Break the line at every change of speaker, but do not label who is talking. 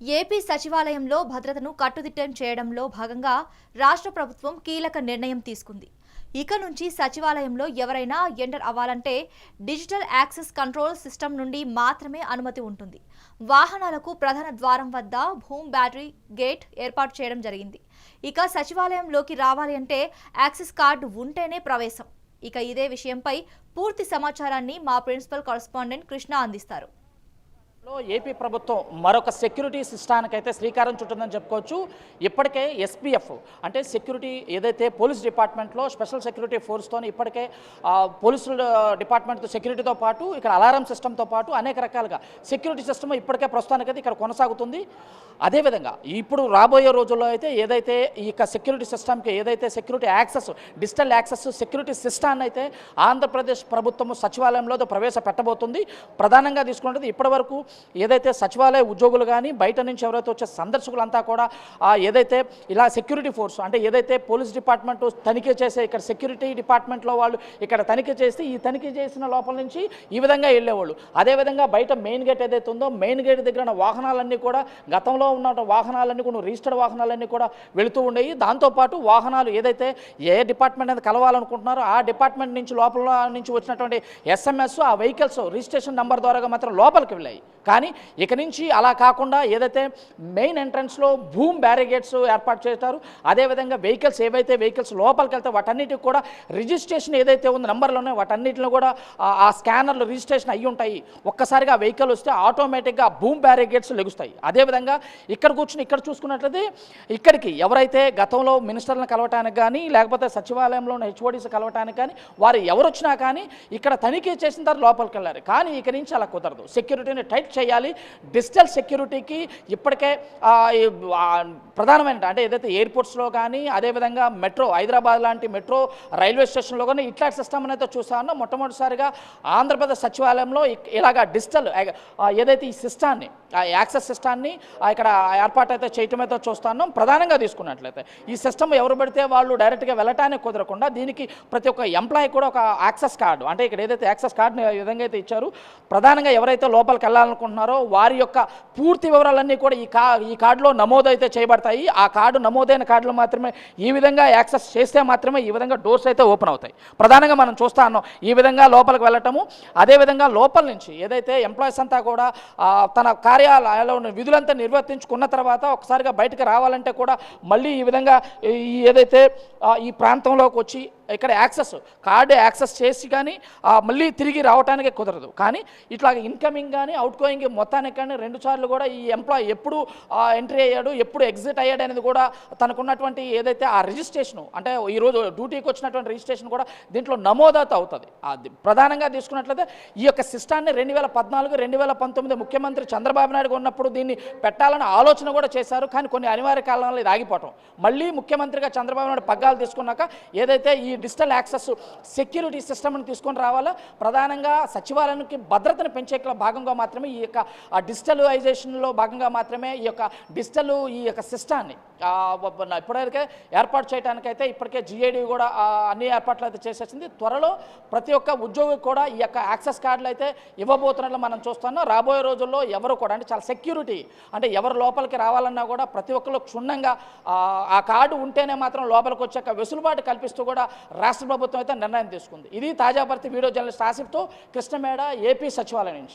AP సచివాలయంలో భద్రతను కట్టుదిట్టం చేయడంలో భాగంగా రాష్ట్ర ప్రభుత్వం కీలక నిర్ణయం తీసుకుంది. ఇక నుంచి సచివాలయంలో ఎవరైనా ఎంటర్ అవ్వాలంటే డిజిటల్ యాక్సెస్ కంట్రోల్ సిస్టమ్ నుండి మాత్రమే అనుమతి ఉంటుంది. వాహనాలకు ప్రధాన ద్వారం వద్ద భూమ్ బ్యాటరీ గేట్ ఏర్పాటు చేయడం జరిగింది. ఇక సచివాలయంలోకి రావాలి అంటే యాక్సెస్ కార్డు ఉంటేనే ప్రవేశం. ఇక ఇదే విషయంపై పూర్తి సమాచారాన్ని మా ప్రిన్సిపల్ కరస్పాండెంట్ కృష్ణ అందిస్తారు.
ఏపీ ప్రభుత్వం మరొక సెక్యూరిటీ సిస్టానికైతే శ్రీకారం చుట్టిందని చెప్పుకోవచ్చు. ఇప్పటికే ఎస్పీఎఫ్ అంటే సెక్యూరిటీ ఏదైతే పోలీస్ డిపార్ట్మెంట్లో స్పెషల్ సెక్యూరిటీ ఫోర్స్తో ఇప్పటికే ఆ, పోలీసుల డిపార్ట్మెంట్ సెక్యూరిటీతో పాటు ఇక్కడ అలారం సిస్టమ్తో పాటు అనేక రకాలుగా సెక్యూరిటీ సిస్టమ్ ఇప్పటికే ప్రస్తుతానికైతే ఇక్కడ కొనసాగుతుంది. అదేవిధంగా ఇప్పుడు రాబోయే రోజుల్లో అయితే ఏదైతే ఈ యొక్క సెక్యూరిటీ సిస్టమ్కి ఏదైతే security access digital access security సిస్టాన్ని అయితే ఆంధ్రప్రదేశ్ ప్రభుత్వం సచివాలయంలో ప్రవేశపెట్టబోతుంది. ప్రధానంగా తీసుకున్నది ఇప్పటివరకు ఏదైతే సచివాలయ ఉద్యోగులు కానీ బయట నుంచి ఎవరైతే వచ్చే సందర్శకులంతా కూడా ఆ, ఏదైతే ఇలా సెక్యూరిటీ ఫోర్స్ అంటే ఏదైతే పోలీస్ డిపార్ట్మెంట్ తనిఖీ చేసే ఇక్కడ సెక్యూరిటీ డిపార్ట్మెంట్లో వాళ్ళు ఇక్కడ తనిఖీ చేస్తే ఈ తనిఖీ చేసిన లోపల నుంచి ఈ విధంగా వెళ్ళేవాళ్ళు. అదేవిధంగా బయట మెయిన్ గేట్ ఏదైతే ఉందో మెయిన్ గేట్ దగ్గర ఉన్న వాహనాలన్నీ కూడా గతంలో ఉన్న వాహనాలన్నీ కూడా రిజిస్టర్డ్ వాహనాలన్నీ కూడా వెళుతూ ఉండేవి. దాంతోపాటు వాహనాలు ఏదైతే ఏ డిపార్ట్మెంట్ అనేది కలవాలనుకుంటున్నారో ఆ డిపార్ట్మెంట్ నుంచి లోపల నుంచి వచ్చినటువంటి ఎస్ఎంఎస్ ఆ వెహికల్స్ రిజిస్ట్రేషన్ నెంబర్ ద్వారా మాత్రం లోపలికి వెళ్ళాయి. కానీ ఇక నుంచి అలా కాకుండా ఏదైతే మెయిన్ ఎంట్రన్స్లో భూమ్ బ్యారిగేట్స్ ఏర్పాటు చేస్తారు అదేవిధంగా వెహికల్స్ ఏవైతే వెహికల్స్ లోపలికి వెళ్తే వాటన్నిటికి కూడా రిజిస్ట్రేషన్ ఏదైతే ఉందో నెంబర్లు ఉన్నాయో వాటన్నిటిని కూడా ఆ- స్కానర్లు రిజిస్ట్రేషన్ అయ్యి ఉంటాయి. ఒక్కసారిగా వెహికల్ వస్తే ఆటోమేటిక్గా భూమ్ బ్యారిగేట్స్ లెగుస్తాయి. అదేవిధంగా ఇక్కడ కూర్చుని ఇక్కడ చూసుకున్నట్లయితే ఇక్కడికి ఎవరైతే గతంలో మినిస్టర్లను కలవటానికి కానీ లేకపోతే సచివాలయంలో ఉన్న హెచ్ఓడీస్ కలవటానికి కానీ వారు ఎవరు వచ్చినా కానీ ఇక్కడ తనిఖీ చేసిన తర్వాత లోపలికి వెళ్ళారు కానీ ఇక నుంచి అలా కుదరదు. సెక్యూరిటీని టైట్ చేయాలి. డిజిటల్ సెక్యూరిటీకి ఇప్పటికే ప్రధానమైన అంటే ఏదైతే ఎయిర్పోర్ట్స్లో కానీ అదేవిధంగా మెట్రో హైదరాబాద్ లాంటి మెట్రో రైల్వే స్టేషన్లో కానీ ఇట్లాంటి సిస్టమ్ అనేది చూసానో మొట్టమొదటిసారిగా ఆంధ్రప్రదేశ్ సచివాలయంలో ఇలాగా డిజిటల్ ఏదైతే ఈ సిస్టాన్ని ఆ యాక్సెస్ సిస్టాన్ని ఇక్కడ ఏర్పాటు అయితే చేయటం అయితే చూస్తాను ప్రధానంగా తీసుకున్నట్లయితే ఈ సిస్టమ్ ఎవరు పెడితే వాళ్ళు డైరెక్ట్గా వెళ్ళటానికి కుదరకుండా దీనికి ప్రతి ఒక్క ఎంప్లాయీ కూడా ఒక యాక్సెస్ కార్డు అంటే ఇక్కడ ఏదైతే యాక్సెస్ కార్డుని విధంగా అయితే ఇచ్చారు ప్రధానంగా ఎవరైతే లోపలికి వెళ్ళాలనుకుంటున్నారో వారి యొక్క పూర్తి వివరాలన్నీ కూడా ఈ కా ఈ కార్డులో నమోదు అయితే చేయబడతాయి. ఆ కార్డు నమోదైన కార్డులు మాత్రమే ఈ విధంగా యాక్సెస్ చేస్తే మాత్రమే ఈ విధంగా డోర్స్ అయితే ఓపెన్ అవుతాయి. ప్రధానంగా మనం చూస్తా ఉన్నాం ఈ విధంగా లోపలికి వెళ్ళటము. అదేవిధంగా లోపల నుంచి ఏదైతే ఎంప్లాయీస్ అంతా కూడా తన కార్యాలయాల్లో ఉన్న విధులంతా నిర్వర్తించుకున్న తర్వాత ఒకసారిగా బయటకు రావాలంటే కూడా మళ్ళీ ఈ విధంగా ఈ ఏదైతే ఈ ప్రాంతంలోకి వచ్చి ఇక్కడ యాక్సెస్ కార్డు యాక్సెస్ చేసి కానీ మళ్ళీ తిరిగి రావడానికి కుదరదు. కానీ ఇట్లా ఇన్కమింగ్ కానీ అవుట్ గోయింగ్ మొత్తానికి కానీ రెండు సార్లు కూడా ఈ ఎంప్లాయ్ ఎప్పుడు ఎంట్రీ అయ్యాడు ఎప్పుడు ఎగ్జిట్ అయ్యాడు అనేది కూడా తనకున్నటువంటి ఏదైతే ఆ రిజిస్ట్రేషను అంటే ఈరోజు డ్యూటీకి వచ్చినటువంటి రిజిస్ట్రేషన్ కూడా దీంట్లో నమోదాత అవుతుంది. అది ప్రధానంగా తీసుకున్నట్లయితే ఈ యొక్క సిస్టాన్ని రెండు వేల పద్నాలుగు రెండు వేల పంతొమ్మిది ముఖ్యమంత్రి చంద్రబాబు నాయుడు ఉన్నప్పుడు దీన్ని పెట్టాలని ఆలోచన కూడా చేశారు. కానీ కొన్ని అనివార్య కాలంలో ఇది ఆగిపోవటం. మళ్ళీ ముఖ్యమంత్రిగా చంద్రబాబు నాయుడు పగ్గాలు తీసుకున్నాక ఏదైతే ఈ డిజిటల్ యాక్సెస్ సెక్యూరిటీ సిస్టమ్ని తీసుకొని రావాలా? ప్రధానంగా సచివాలయానికి భద్రతను పెంచే భాగంగా మాత్రమే ఈ యొక్క డిజిటలైజేషన్లో భాగంగా మాత్రమే ఈ యొక్క డిజిటల్ ఈ యొక్క సిస్టాన్ని ఇప్పటివరకే ఏర్పాటు చేయడానికైతే ఇప్పటికే జిఐడి కూడా అన్ని ఏర్పాట్లు అయితే చేసేసింది. త్వరలో ప్రతి ఒక్క ఉద్యోగి కూడా ఈ యొక్క యాక్సెస్ కార్డులు అయితే ఇవ్వబోతున్నట్లు మనం చూస్తున్నాం. రాబోయే రోజుల్లో ఎవరు కూడా అంటే చాలా సెక్యూరిటీ అంటే ఎవరు లోపలికి రావాలన్నా కూడా ప్రతి ఒక్కరు క్షుణ్ణంగా ఆ, ఆ కార్డు ఉంటేనే మాత్రం లోపలికి వచ్చాక వెసులుబాటు కల్పిస్తూ కూడా రాష్ట్ర ప్రభుత్వం అయితే నిర్ణయం తీసుకుంది. ఇది తాజా భర్తీ వీడియో జర్నలిస్ట్ ఆసిఫ్తో కృష్ణమేడ ఏపీ సచివాలయం నుంచి.